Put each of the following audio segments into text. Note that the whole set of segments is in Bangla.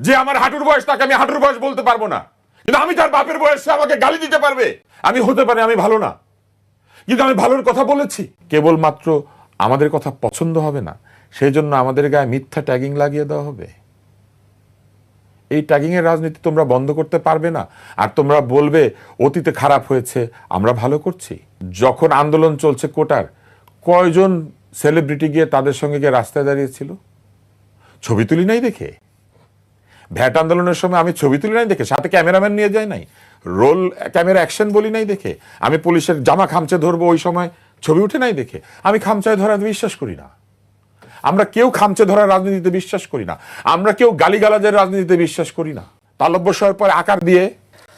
যে আমার হাঁটুর বয়স, তাকে আমি হাঁটুর বয়স বলতে পারব না। কিন্তু আমি তার বাপের বয়স আমাকে গালি দিতে পারবে। আমি হতে পারি, আমি ভালো না। কিন্তু আমি ভালোর কথা বলেছি। কেবলমাত্র আমাদের কথা পছন্দ হবে না। সেই জন্য আমাদের গায়ে মিথ্যা ট্যাগিং লাগিয়ে দেওয়া হবে। এই ট্যাগিং এর রাজনীতি তোমরা বন্ধ করতে পারবে না। আর তোমরা বলবে, অতীতে খারাপ হয়েছে, আমরা ভালো করছি। যখন আন্দোলন চলছে কোটার, কয়জন সেলিব্রিটি গিয়ে তাদের সঙ্গে গিয়ে রাস্তায় দাঁড়িয়েছিল? ছবি তুলি নাই দেখে? ভ্যাট আন্দোলনের সময় আমি ছবি তুলি নাই দেখে, সাথে ক্যামেরাম্যান নিয়ে যাই নাই, রোল, ক্যামেরা অ্যাকশন বলি নাই দেখে, আমি পুলিশের জামা খামচে ধরবো ওই সময়, ছবি উঠে নাই দেখে, আমি খামচায় ধরা বিশ্বাস করি না। আমরা কেউ খামচে ধরার রাজনীতিতে বিশ্বাস করি না, আমরা কেউ গালিগালাজের রাজনীতিতে বিশ্বাস করি না। তালব্য স্বরের পরে আকার দিয়ে,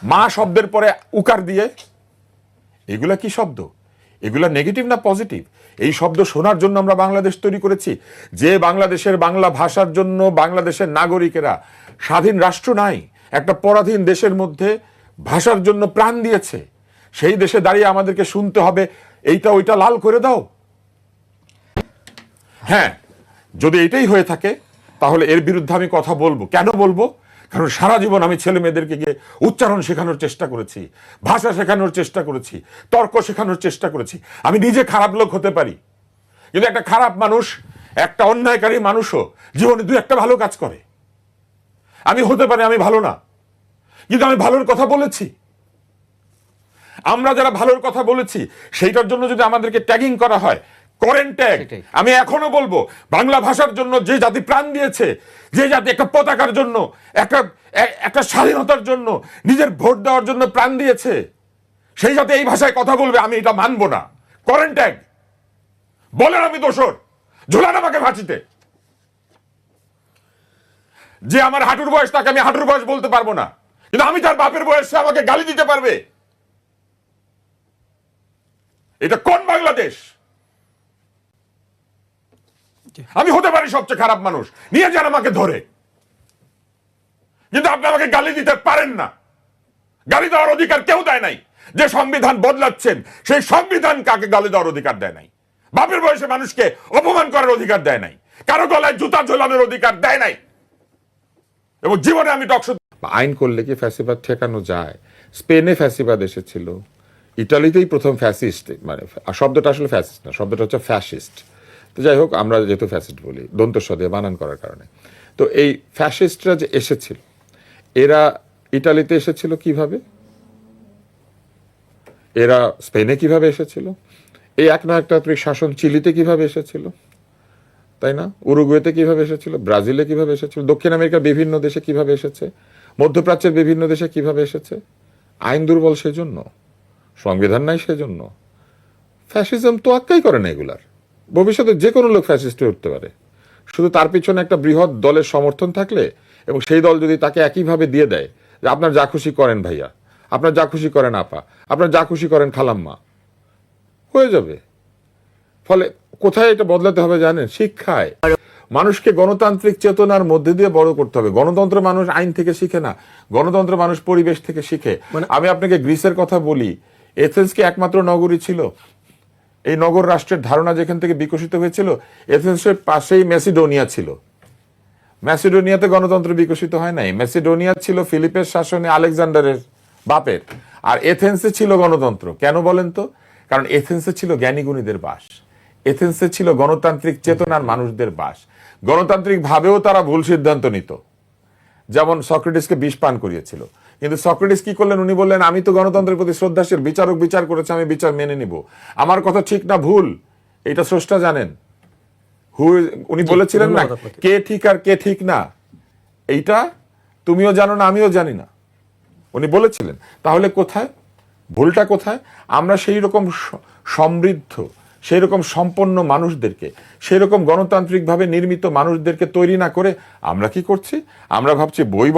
মা শব্দের পরে উকার দিয়ে, এগুলা কি শব্দ? এগুলা নেগেটিভ না পজিটিভ এই শব্দ শোনার জন্য আমরা বাংলাদেশ তৈরি করেছি। যে বাংলাদেশের বাংলা ভাষার জন্য বাংলাদেশের নাগরিকেরা স্বাধীন রাষ্ট্র নাই, একটা পরাধীন দেশের মধ্যে ভাষার জন্য প্রাণ দিয়েছে, সেই দেশে দাঁড়িয়ে আমাদেরকে শুনতে হবে, এইটা ওইটা লাল করে দাও। হ্যাঁ যদি এটাই হয়ে থাকে, তাহলে এর বিরুদ্ধে আমি কথা বলব। কেন বলব? কারণ সারা জীবন আমি ছেলে মেয়েদেরকে গিয়ে উচ্চারণ শেখানোর চেষ্টা করেছি, ভাষা শেখানোর চেষ্টা করেছি, তর্ক শেখানোর চেষ্টা করেছি। আমি নিজে খারাপ লোক হতে পারি, কিন্তু একটা খারাপ মানুষ, একটা অন্যায়কারী মানুষও জীবনে দু একটা ভালো কাজ করে। আমি হতে পারি, আমি ভালো না, কিন্তু আমি ভালোর কথা বলেছি। আমরা যারা ভালোর কথা বলেছি, সেইটার জন্য যদি আমাদেরকে ট্যাগিং করা হয় করেন ট্যাগ আমি এখনও বলব বাংলা ভাষার জন্য যে জাতি প্রাণ দিয়েছে যে জাতি একটা পতাকার জন্য একটা একটা স্বাধীনতার জন্য নিজের ভোট দেওয়ার জন্য প্রাণ দিয়েছে সেই জাতি এই ভাষায় কথা বলবে আমি এটা মানবো না। করেন ট্যাগ বলেন আমি দোষর। ঝোলান আমাকে ফাঁসিতে। যে আমার হাঁটুর বয়স তাকে আমি হাঁটুর বয়স বলতে পারব না। কিন্তু আমি তার বাপের বয়স সে আমাকে গালি দিতে পারবে। এটা কোন বাংলাদেশ? আমি হতে পারি সবচেয়ে খারাপ মানুষ। নিয়ে যান আমাকে ধরে। কিন্তু আপনি আমাকে গালি দিতে পারেন না। গালি দেওয়ার অধিকার কেউ দেয় নাই। যে সংবিধান বদলাচ্ছেন, সেই সংবিধান কাকে গালি দেওয়ার অধিকার দেয় নাই? বাপের বয়সে মানুষকে অপমান করার অধিকার দেয় নাই। কারও গলায় জুতা ঝোলানোর অধিকার দেয় নাই। এবং জীবনে আমি টকশো আইন করলে কি ফ্যাসিবাদ ঠেকানো যায়? স্পেনে ফ্যাসিবাদ এসেছিল। ইটালিতেই প্রথম ফ্যাসিস্ট মানে শব্দটা আসলে ফ্যাসিস্ট না, শব্দটা হচ্ছে ফ্যাসিস্ট। তো যাই হোক, আমরা যেহেতু ফ্যাসিস্ট বলি দন্তস্ব বানান করার কারণে। তো এই ফ্যাসিস্টরা যে এসেছিল, এরা ইটালিতে এসেছিল কীভাবে? এরা স্পেনে কীভাবে এসেছিল? এই এক না একটাত্রিক শাসন চিলিতে কীভাবে এসেছিল? তাই না? উরুগুয়েতে কীভাবে এসেছিল? ব্রাজিলে কীভাবে এসেছিল? দক্ষিণ আমেরিকার বিভিন্ন দেশে কীভাবে এসেছে? মধ্যপ্রাচ্যের বিভিন্ন দেশে কীভাবে এসেছে? আইন দুর্বল সেজন্য, সংবিধান নাই সেজন্য। ফ্যাসিজম তো আক্কাই করে না এগুলার। ভবিষ্যতে যে কোনো লোক ফ্যাসিস্ট হয়ে উঠতে পারে। শুধু তার পিছনে একটা বৃহৎ দলের সমর্থন থাকলে এবং সেই দল যদি তাকে একইভাবে দিয়ে দেয় যে আপনার যা খুশি করেন ভাইয়া আপনার যা খুশি করেন আপা আপনার যা খুশি করেন খালাম্মা হয়ে যাবে। ফলে কোথায় এটা বদলাতে হবে জানেন? শিক্ষায়। মানুষকে গণতান্ত্রিক চেতনার মধ্যে দিয়ে বড় করতে হবে। গণতন্ত্র মানুষ আইন থেকে শিখে না। গণতন্ত্র মানুষ পরিবেশ থেকে শিখে। আমি আপনাকে গ্রিসের কথা বলি। এথেন্স কি একমাত্র নগরী ছিল। এই নগর রাষ্ট্রের ধারণা যেখান থেকে বিকশিত হয়েছিল, এথেন্সের পাশেই ম্যাসিডোনিয়া ছিল। ম্যাসিডোনিয়াতে গণতন্ত্র বিকশিত হয় নাই। ম্যাসিডোনিয়া ছিল ফিলিপের শাসনে আলেকজান্ডারের বাপের, আর এথেন্সে ছিল গণতন্ত্র। কেন বলেন তো? কারণ এথেন্সে ছিল জ্ঞানীগুণীদের বাস। এথেন্সে ছিল গণতান্ত্রিক চেতনার মানুষদের বাস। গণতান্ত্রিকভাবেও তারা ভুল সিদ্ধান্ত নিত। যেমন সক্রেটিসকে বিষ পান করিয়েছিল। কিন্তু সক্রেটিস কি করলেন? উনি বললেন আমি তো গণতন্ত্রের প্রতি শ্রদ্ধাশীল। বিচারক বিচার করেছে আমি বিচার মেনে নিব। আমার কথা ঠিক না ভুল। এটা স্রষ্টা জানেন। হু উনি বলেছিলেন না কে ঠিক আর কে ঠিক না? এইটা তুমিও জানো না আমিও জানি না। উনি বলেছিলেন। তাহলে কোথায়? ভুলটা কোথায়? আমরা সেই রকম সমৃদ্ধ সেই রকম সম্পন্ন মানুষদেরকে সেই রকম গণতান্ত্রিকভাবে নির্মিত মানুষদেরকে তৈরি না করে আমরা কি করছি? আমরা ভাবছি বই